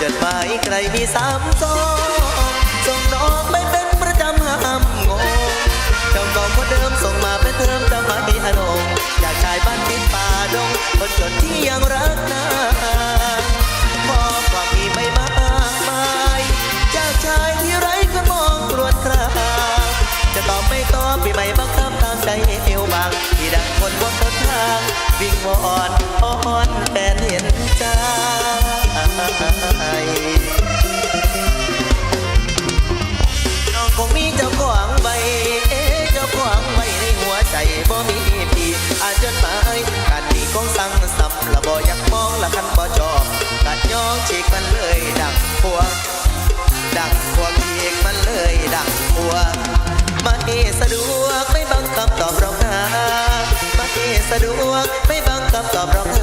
จดหมายใครมีสามซองส่งน้องไม่เป็นประจำห้ามงงจ้าของคนเดิมส่งมาเป็นเพิ่มจะมามีอารมณ์อยากชายบ้านติดป่าดงคนจนที่ยังรักนางพอความมีไม่มากมายจากชายที่ไร้คนมองตรวจคราจะตอบไม่ตอบปีใหม่บังคับตามใจเอวบางที่ดังคนบนต้นทางวิ่งวอนอ้อนแฟนเห็นใจ บ่มีพี่อาจจดหมายการดีของสั่งสับละบ่อยากมองละคันบ่จอบกัดย้องเชกมันเลยดังพวดังพวงฉีกมันเลยดังพวมาเอสะดวกไม่บังคับตอบรองหามาเอสะดวกไม่บังคับตอบรองห